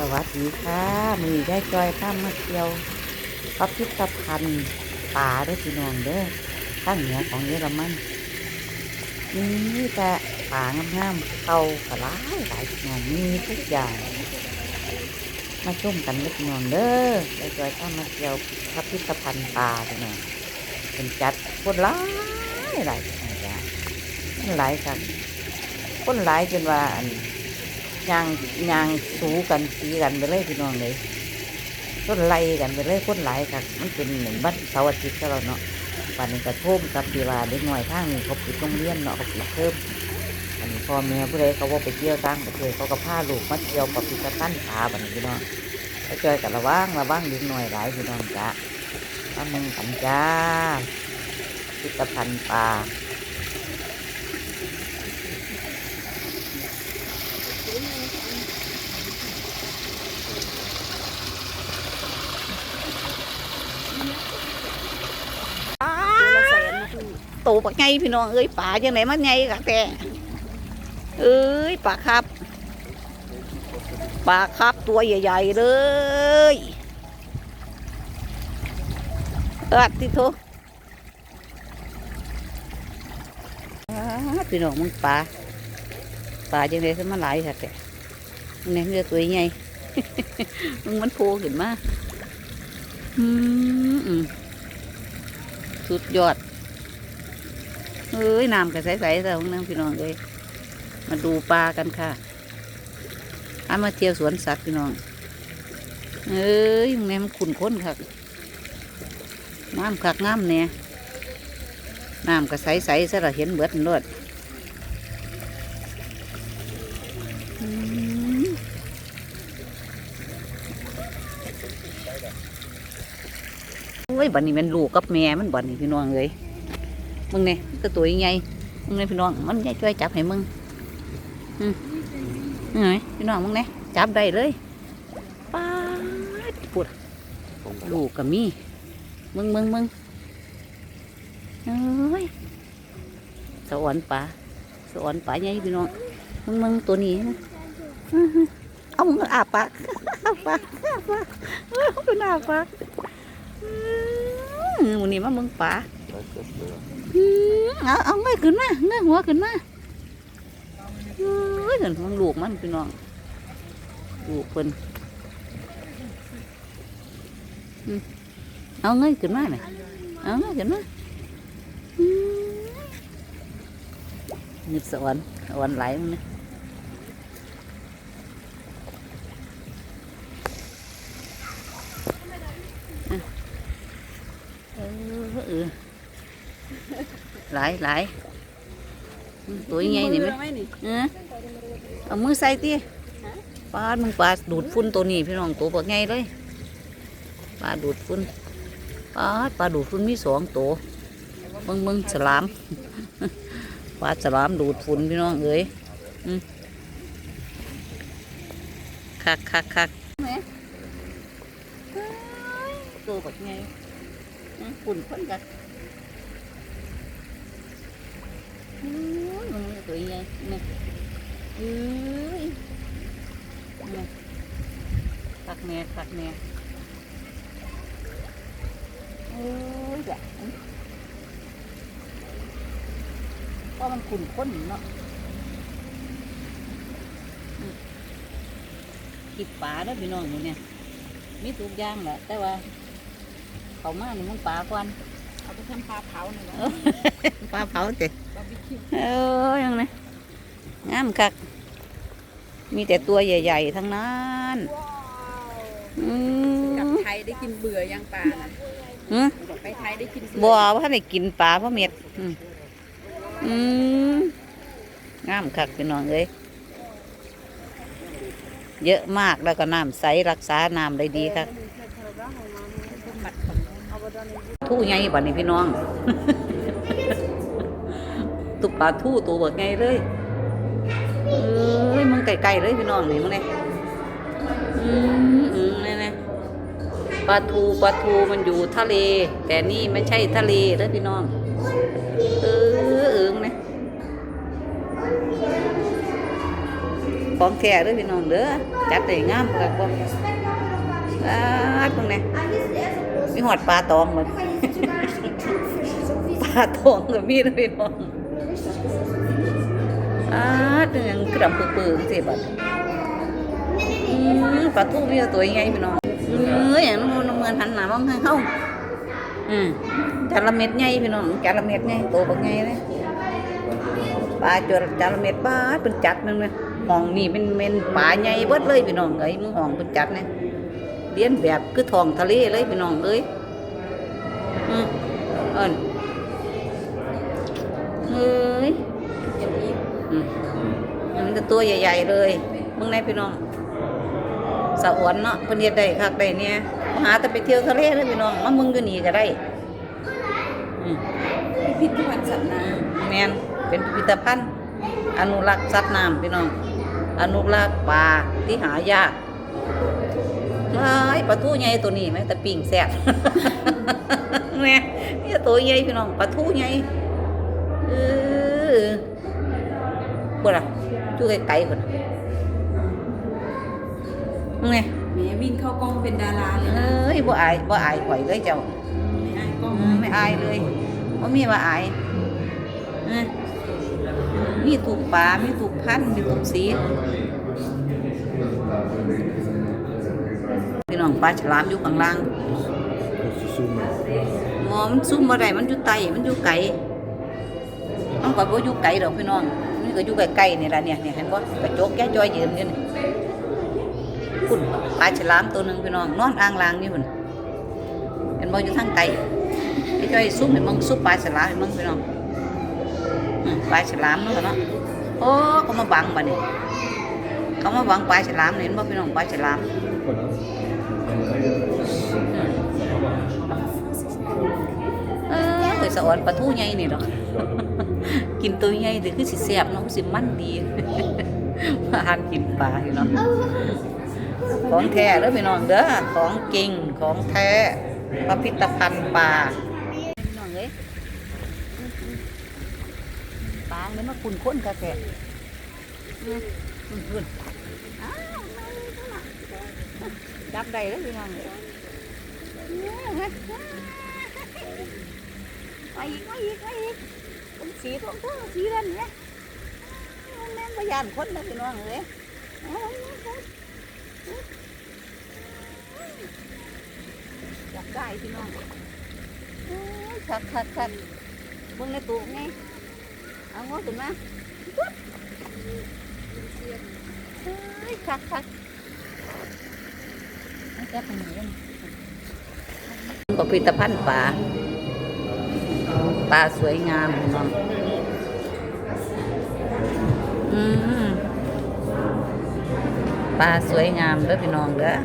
สวัสดีค่ะมือได้จอยข้ามมาเที่ยวพิพิธภัณฑ์ป่าด้วยพี่น้องเด้อข้างเหนือของเยอรมันมีแต่ป่างามๆเตากระไรหลายพี่น้องมีทุกอย่าง มาชุ่มกันเด้อพี่น้องเด้อได้จอยข้ามมาเที่ยวพิพิธภัณฑ์ป่าพี่น้องเป็นจัดคนหลายหลายพี่น้องจ้ะมันหลายกันคนหลายจนว่าอัน ยางยางสูกันสีกันไปเลยพี่น้องเลยต้นไล่กันไปเลยคนหลายกันมันเป็นหมือนบ้านเสาร์อาทิตย์ก็เราเนาะวันนี้กระทุ่มกับปีวาเด็กหน่อยทางนี้เขาปิดโรงเรียนเนาะเขาปิดเพิ่มอันนี้พ่อแม่ผู้ใดเขาว่าไปเที่ยวต่างประเทศเขาก็พาลูกมาเที่ยวกับพิพิธภัณฑ์ขาบัดนพี่น้องไปเจอกันระว่างระว่างเด็กหน่อยหลายพี่น้องจ้ามามึงกันจ้าพิพิธภัณฑ์ป่า โตปลาไงพี่น้องเอ้ยป่าจังไหนมันไงกะแต่เอ้ยปลาครับปลาครับตัวใหญ่ๆเลยเออติโทอ้าพี่น้องมึงปลาปลาจังไหนซะมันหลายค่ะแต่มึงเนี่ยเรือตัวใหญ่มึงมันโผล่ขึ้นมาอืมสุดยอด เอ้ยน้ำก็ใสๆแต่ของนั่งพี่น้องเลยมาดูปลากันค่ะอามาเที่ยวสวนสัตว์พี่น้อง เอ้ยมึงแม่มันขุ่นข้นคักน้ำคักน้ำเนี่ยน้ำก็ใสๆซะละเห็นเบิดเลือดอืมโอ้ยบัดนี้มันลูกกับแม่มันบัดนี้พี่น้องเลย มึงเนี่ยก็ตัวใหญ่มึงเนี่ยพี่น้องมันใหญ่ช่วยจับให้มึงอืมนี่ไงพี่น้องมึงเนี่ยจับได้เลยป้าดปวดลูกกับมีมึงมึงมึงเอ้ยสวรรค์ป่าสวรรค์ป่าใหญ่พี่น้องมึงมึงตัวนี้นะอื้อหือเอามึงอาปากอาปากอาปากเอาเป็นอาปากมึงนี่มามึงป่า เอาเอาเงยขึ้นมาเงยหัวขึ้นมาเอ้ยเห็นของลูกมันพี่น้องลูกเพิ่นเอาเงยขึ้นมาหน่อยเอาเงยขึ้นมาอืมนี่สวรรค์สวรรค์ไหลมันนะอะเออเออ หลายหลายอืมตัวยังไงนี่ไหมเออเอามือใส่ตีปลาดมึงปลาดูดฝุ่นตัวนี้พี่น้องตัวปลาไงเลยปลาดูดฝุ่นปลาดปลาดูดฝุ่นมีสองตัวมึงมึงสลามปลาสลามดูดฝุ่นพี่น้องเอ้ยอืมคักคักคักตัวปลาไงอืมฝุ่นคนกัน โอ้ย มันตัวใหญ่นี่เอ้ยนี่ตักแม่ตักแม่โอ้ยจ้ะก็มันขุ่นข้นเนาะอืมกินปลาแล้วพี่น้องอยู่เนี่ยมีทุกอย่างแหละแต่ว่าเขามานี่มันปลาควันเอาไปทำปลาเผาหน่อยนะปลาเผาเตะบาร์บีคิว เออยังไงงามคัก มีแต่ตัวใหญ่ ๆ ทั้งนั้นว้าวอืกลับมไทยได้กินเบื่อยังปลานะหือไปไทยได้กินบัเบื่วอว่าได้กินปลาเพราะเม็ดอืมอืมงามคักพี่น้องเอ้ยเยอะมากแล้วก็น้ำใสรักษาน้ำได้ดีครับบัตรของทู่ใหญ่บัดนี้พี่น้อง ตุปลาทู่ตัวเบิกไงเลยเอ้ยมึงไก่ๆเลยพี่น้องนี่มึงเนี่ยอืมอืมนี่นะปลาทูปลาทูมันอยู่ทะเล แต่นี่ไม่ใช่ทะเลเด้อพี่น้อง เออเอิงเนี่ยของแท้เด้อพี่น้องเด้อจัดได้งามคักบ่อ่าเบิ่งแหน่มีหอดปลาตองหมดปลาทองก็มีนะพี่น้อง อาเป็นหยังกระดำปื้อๆสิบัดอืมปลาทูมีแต่ตัวใหญ่พี่น้องเอ้ยอย่างนั้นมันเหมือนหันหน้ามองให้เฮาอืมจานละเม็ดใหญ่พี่น้องจานละเม็ดใหญ่โตบักใหญ่เลยปลาจระจานละเม็ดปลาเป็นจัดนึงเลยห้องนี่เป็นเป็นปลาใหญ่เบิดเลยพี่น้องเอ้ยมึงห้องเป็นจัดเนี่ยเลี้ยนแบบคือทองทะเลเลยพี่น้องเอ้ยอืมเอิ้นเฮ้ย อืมมันก็ตัวใหญ่ ๆ เลยมึงไหนพี่น้องสะอวนเนาะเพิ่นเฮ็ดได้คักได้เนี่ยมาหาแต่ไปเที่ยวทะเลเลยพี่น้องมามึงอยู่นี่ก็ได้อืมพิพิธภัณฑ์สัตว์น้แม่นเป็นพิพิธภัณฑ์อนุรักษ์สัตว์น้ำพี่น้อง อนุรักษ์ปลาที่หายากหลายปลาทูใหญ่ตัวนี้แม่แต่ปิ้งแซ่บแม่นี่ตัวใหญ่พี่น้องปลาทูใหญ่เออ พุ่นอะจูไกลๆพุ่นน่ะไงำแหมวิ่งเข้ากล้องเป็นดาราเลยเอ้ยบ่อายบ่อายข่อยเลยเจ้า ไม่อายกล้องอืมไม่อายเลยบ่มีว่าอายเอ้ยมีถูกปลามีถูกพันธุ์มีถูกสีพี่น้องปลาฉลามอยู่ข้างล่าง หมอมันซุ่มบ่ได้มันอยู่ไตมันอยู่ไกลมันก็บ่อยู่ไกลดอกพี่น้องมัน ก็อยู่ใกล้ๆนี่ละเนี่ยเนี่ยเห็นบ่กระจกแก้จอยยืนอยู่นี่พุ่นปลาฉลามตัวหนึ่งพี่น้องนอนอ่างลางนี่พุ่นเห็นบ่อยู่ทางไกลไอ้จอยซุ่มให้มึงซุ่มปลาฉลามให้มึงพี่น้องปลาฉลามเนาะเนาะโอ้เขามาบังบัดนี้เขามาบังปลาฉลามเห็นบ่พี่น้องปลาฉลามเออเคยสะออนปลาทูใหญ่นี่ดอ กกินตัวใหญ่แต่คือสิแซ่บเนาะสิมันดีมาหานกินปลาอยู่เนาะของแท้เด้อพี่น้องเด้อของจริงของแท้พิพิธภัณฑ์ปลาพี่น้องเอ้ยปลาเนี่ยมาคุณค้นกะแกอืมคุณคุณอ้าวมาเลยจ้ะน่ะจับได้แล้วพี่น้องเอ้ยไปอีกไปอีกไปอีกเป็น สีทองทองสีนั่นเนี่ยแม่งพยานคนนะพี่น้องเลยเอาจับได้พี่น้องโอ้ยคักคักคักเบิ่งในตู้ไงเอางอขึ้นมาปุ๊บเฮ้ยคักคักเอาจับตรงนี้พิพิธภัณฑ์ป่า ปลาสวยงามพี่น้องอืมปลาสวยงามเด้อพี่น้องเด้อ